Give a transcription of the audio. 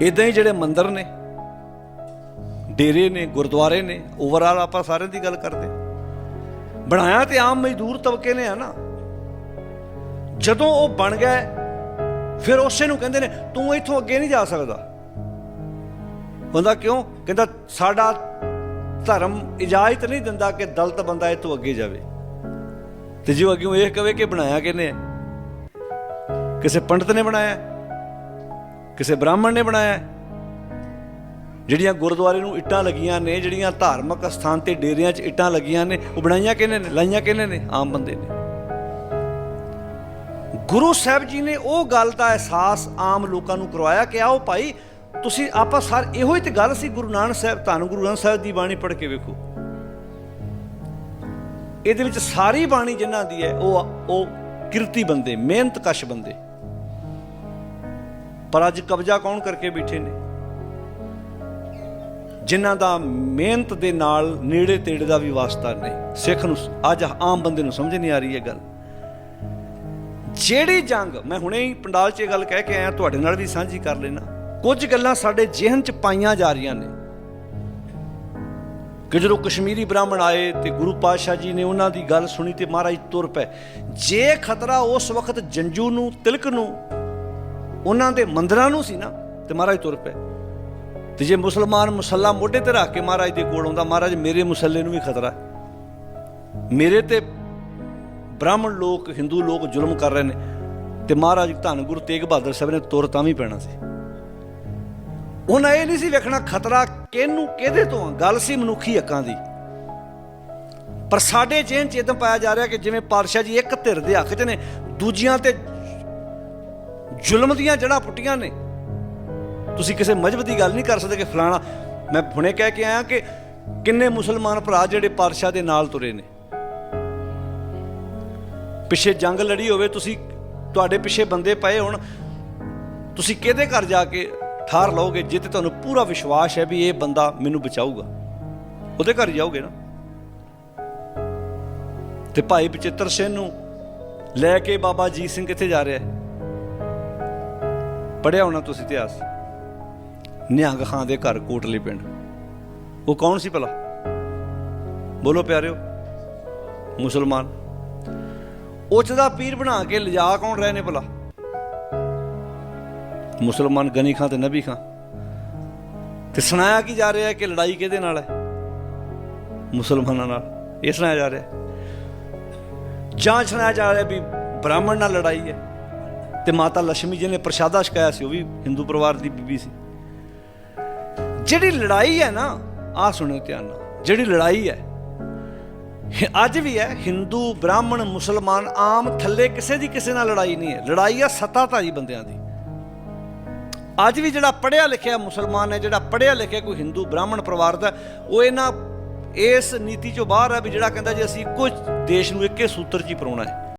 ਇਦਾਂ ਹੀ ਜਿਹੜੇ ਮੰਦਿਰ ਨੇ, ਡੇਰੇ ਨੇ, ਗੁਰਦੁਆਰੇ ਨੇ ਓਵਰਆਲ ਆਪਾਂ ਸਾਰਿਆਂ ਦੀ ਗੱਲ ਕਰਦੇ ਬਣਾਇਆ ਤੇ ਆਮ ਮਜ਼ਦੂਰ ਤਬਕੇ ਨੇ ਆ ਨਾ ਜਦੋਂ ਉਹ ਬਣ ਗਏ, ਫਿਰ ਉਸੇ ਨੂੰ ਕਹਿੰਦੇ ਨੇ, ਤੂੰ ਇੱਥੋਂ ਅੱਗੇ ਨਹੀਂ ਜਾ ਸਕਦਾ। ਬੰਦਾ ਕਿਉਂ? ਕਹਿੰਦਾ, ਸਾਡਾ ਧਰਮ ਇਜਾਜ਼ਤ ਨਹੀਂ ਦਿੰਦਾ ਕਿ ਦਲਤ ਬੰਦਾ ਇਹ ਤੋਂ ਅੱਗੇ ਜਾਵੇ। ਤੇ ਜੇ ਅੱਗੇ ਇਹ ਕਵੇ ਕਿ ਬਣਾਇਆ ਕਿਹਨੇ ਹੈ? ਕਿਸੇ ਪੰਡਤ ਨੇ ਬਣਾਇਆ ਕਿਸੇ ਬ੍ਰਾਹਮਣ ਨੇ ਬਣਾਇਆ ਜਿਹੜੀਆਂ ਗੁਰਦੁਆਰੇ ਨੂੰ ਇੱਟਾਂ ਲੱਗੀਆਂ ਨੇ, ਜਿਹੜੀਆਂ ਧਾਰਮਿਕ ਸਥਾਨ ਤੇ ਡੇਰਿਆਂ 'ਚ ਇੱਟਾਂ ਲੱਗੀਆਂ ਨੇ, ਉਹ ਬਣਾਈਆਂ ਕਿਹਨੇ ਨੇ? ਲਾਈਆਂ ਕਿਹਨੇ ਨੇ? ਆਮ ਬੰਦੇ ਨੇ। ਗੁਰੂ ਸਾਹਿਬ ਜੀ ਨੇ ਉਹ ਗੱਲ ਦਾ ਅਹਿਸਾਸ ਆਮ ਲੋਕਾਂ ਨੂੰ ਕਰਵਾਇਆ ਕਿ ਆਓ ਭਾਈ, ਤੁਸੀਂ ਆਪਾਂ ਸਾਰ ਇਹੋ ਹੀ ਤੇ ਗੱਲ ਸੀ ਗੁਰੂ ਨਾਨਕ ਸਾਹਿਬ, ਧੰਨ ਗੁਰੂ ਗ੍ਰੰਥ ਸਾਹਿਬ ਦੀ ਬਾਣੀ ਪੜ੍ਹ ਕੇ ਵੇਖੋ। ਇਹਦੇ ਵਿੱਚ ਸਾਰੀ ਬਾਣੀ ਜਿਨ੍ਹਾਂ ਦੀ ਹੈ, ਉਹ ਉਹ ਕਿਰਤੀ ਬੰਦੇ ਮਿਹਨਤ ਕਸ਼ ਬੰਦੇ। ਪਰ ਅੱਜ ਕਬਜ਼ਾ ਕੌਣ ਕਰਕੇ ਬੈਠੇ ਨੇ? ਜਿਨ੍ਹਾਂ ਦਾ ਮਿਹਨਤ ਦੇ ਨਾਲ ਨੇੜੇ ਤੇੜੇ ਦਾ ਵੀ ਵਾਸਤਾ ਨਹੀਂ। ਸਿੱਖ ਨੂੰ ਅੱਜ ਆਮ ਬੰਦੇ ਨੂੰ ਸਮਝ ਨਹੀਂ ਆ ਰਹੀ ਇਹ ਗੱਲ। ਜਿਹੜੀ ਜੰਗ, ਮੈਂ ਹੁਣੇ ਹੀ ਪੰਡਾਲ 'ਚ ਇਹ ਗੱਲ ਕਹਿ ਕੇ ਆਇਆ, ਤੁਹਾਡੇ ਨਾਲ ਵੀ ਸਾਂਝੀ ਕਰ ਲੈਣਾ ਕੁਝ ਗੱਲਾਂ ਸਾਡੇ ਜਿਹਨ 'ਚ ਪਾਈਆਂ ਜਾ ਰਹੀਆਂ ਨੇ। ਕਿ ਜਦੋਂ ਕਸ਼ਮੀਰੀ ਬ੍ਰਾਹਮਣ ਆਏ ਤੇ ਗੁਰੂ ਪਾਤਸ਼ਾਹ ਜੀ ਨੇ ਉਹਨਾਂ ਦੀ ਗੱਲ ਸੁਣੀ ਤੇ ਮਹਾਰਾਜ ਤੁਰ ਪਏ। ਜੇ ਖਤਰਾ ਉਸ ਵਕਤ ਜੰਜੂ ਨੂੰ, ਤਿਲਕ ਨੂੰ ਉਹਨਾਂ ਦੇ ਮੰਦਰਾਂ ਨੂੰ ਸੀ ਨਾ, ਤੇ ਮਹਾਰਾਜ ਤੁਰ ਪਏ। ਤੇ ਜੇ ਮੁਸਲਮਾਨ ਮੁਸੱਲਾ ਮੋਢੇ ਤੇ ਰੱਖ ਕੇ ਮਹਾਰਾਜ ਦੇ ਕੋਲ ਆਉਂਦਾ, ਮਹਾਰਾਜ ਮੇਰੇ ਮੁਸੱਲੇ ਨੂੰ ਵੀ ਖਤਰਾ ਮੇਰੇ ਤੇ ਬ੍ਰਾਹਮਣ ਲੋਕ, ਹਿੰਦੂ ਲੋਕ ਜ਼ੁਲਮ ਕਰ ਰਹੇ ਨੇ, ਤੇ ਮਹਾਰਾਜ ਧੰਨ ਗੁਰੂ ਤੇਗ ਬਹਾਦਰ ਸਾਹਿਬ ਨੇ ਤੁਰ ਤਾਂ ਵੀ ਪੈਣਾ ਸੀ। ਉਹਨਾਂ ਇਹ ਨਹੀਂ ਸੀ ਵੇਖਣਾ ਖਤਰਾ ਕਿਹਨੂੰ, ਕਿਹਦੇ ਤੋਂ ਗੱਲ ਸੀ ਮਨੁੱਖੀ ਹੱਕਾਂ ਦੀ। ਪਰ ਸਾਡੇ ਜੇਨ ਚ ਇਦਾਂ ਪਾਇਆ ਜਾ ਰਿਹਾ ਕਿ ਜਿਵੇਂ ਪਾਤਸ਼ਾਹ ਜੀ ਇੱਕ ਧਿਰ ਦੇ ਹੱਕ 'ਚ ਨੇ, ਦੂਜੀਆਂ ਤੇ ਜ਼ੁਲਮ ਦੀਆਂ ਜੜ੍ਹਾਂ ਪੁੱਟੀਆਂ ਨੇ। ਤੁਸੀਂ ਕਿਸੇ ਮਜਬ ਦੀ ਗੱਲ ਨਹੀਂ ਕਰ ਸਕਦੇ ਕਿ ਫਲਾਣਾ ਮੈਂ ਹੁਣੇ ਕਹਿ ਕੇ ਆਇਆ ਕਿ ਕਿੰਨੇ ਮੁਸਲਮਾਨ ਭਰਾ ਜਿਹੜੇ ਪਾਤਸ਼ਾਹ ਦੇ ਨਾਲ ਤੁਰੇ ਨੇ। ਪਿੱਛੇ ਜੰਗ ਲੜੀ ਹੋਵੇ, ਤੁਸੀਂ ਤੁਹਾਡੇ ਪਿੱਛੇ ਬੰਦੇ ਪਏ ਹੋਣ। ਤੁਸੀਂ ਕਿਹਦੇ ਘਰ ਜਾ ਕੇ ਠਾਰ ਲਓਗੇ ਜਿੱਤੇ ਤੁਹਾਨੂੰ ਪੂਰਾ ਵਿਸ਼ਵਾਸ ਹੈ ਵੀ ਇਹ ਬੰਦਾ ਮੈਨੂੰ ਬਚਾਊਗਾ। ਉਹਦੇ ਘਰ ਜਾਓਗੇ ਨਾ। ਤੇ ਭਾਈ ਬਚਿੱਤਰ ਸਿੰਘ ਨੂੰ ਲੈ ਕੇ ਬਾਬਾ ਜੀਤ ਸਿੰਘ ਕਿੱਥੇ ਜਾ ਰਿਹਾ ਹੈ? ਪੜਿਆ ਹੋਣਾ ਤੁਸੀਂ ਇਤਿਹਾਸ? ਨਿਹੰਗ ਖਾਂ ਦੇ ਘਰ ਕੋਟਲੀ ਪਿੰਡ। ਉਹ ਕੌਣ ਸੀ ਭਲਾ? ਬੋਲੋ ਪਿਆਰਿਓ, ਮੁਸਲਮਾਨ। ਉੱਚ ਦਾ ਪੀਰ ਬਣਾ ਕੇ ਲਿਜਾ ਕੌਣ ਰਹੇ ਨੇ ਭਲਾ? ਮੁਸਲਮਾਨ ਗਨੀ ਖਾਂ ਤੇ ਨਬੀ ਖਾਂ। ਤੇ ਸੁਣਾਇਆ ਕੀ ਜਾ ਰਿਹਾ ਹੈ ਕਿ ਲੜਾਈ ਕਿਹਦੇ ਨਾਲ ਹੈ? ਮੁਸਲਮਾਨਾਂ ਨਾਲ। ਇਹ ਸੁਣਾਇਆ ਜਾ ਰਿਹਾ ਹੈ। ਜਾਂ ਸੁਣਾਇਆ ਜਾ ਰਿਹਾ ਵੀ ਬ੍ਰਾਹਮਣ ਨਾਲ ਲੜਾਈ ਹੈ। ਤੇ ਮਾਤਾ ਲక్ష్ਮੀ ਜੀ ਨੇ ਪ੍ਰਸ਼ਾਦਾ ਛਕਾਇਆ ਸੀ, ਉਹ ਵੀ ਹਿੰਦੂ ਪਰਿਵਾਰ ਦੀ ਬੀਬੀ ਸੀ। ਜਿਹੜੀ ਲੜਾਈ ਹੈ ਨਾ, ਆਹ ਸੁਣਿਓ ਧਿਆਨ ਨਾਲ, ਜਿਹੜੀ ਲੜਾਈ ਹੈ, ਅੱਜ ਵੀ ਹੈ, ਹਿੰਦੂ, ਬ੍ਰਾਹਮਣ, ਮੁਸਲਮਾਨ, ਆਮ, ਥੱਲੇ ਕਿਸੇ ਦੀ ਕਿਸੇ ਨਾਲ ਲੜਾਈ ਨਹੀਂ ਹੈ। ਲੜਾਈ ਆ ਸੱਤਾਧਾਰੀ ਬੰਦਿਆਂ ਦੀ। ਅੱਜ ਵੀ ਜਿਹੜਾ ਪੜਿਆ ਲਿਖਿਆ ਮੁਸਲਮਾਨ ਹੈ, ਜਿਹੜਾ ਪੜਿਆ ਲਿਖਿਆ ਕੋਈ ਹਿੰਦੂ, ਬ੍ਰਾਹਮਣ ਪਰਿਵਾਰ ਦਾ, ਉਹ ਇਹਨਾਂ ਇਸ ਨੀਤੀ ਚੋਂ ਬਾਹਰ ਹੈ ਵੀ ਜਿਹੜਾ ਕਹਿੰਦਾ ਜੀ ਅਸੀਂ ਇੱਕੋ ਦੇਸ਼ ਨੂੰ ਇੱਕੇ ਸੂਤਰ 'ਚ ਹੀ ਪਰੋਣਾ ਹੈ।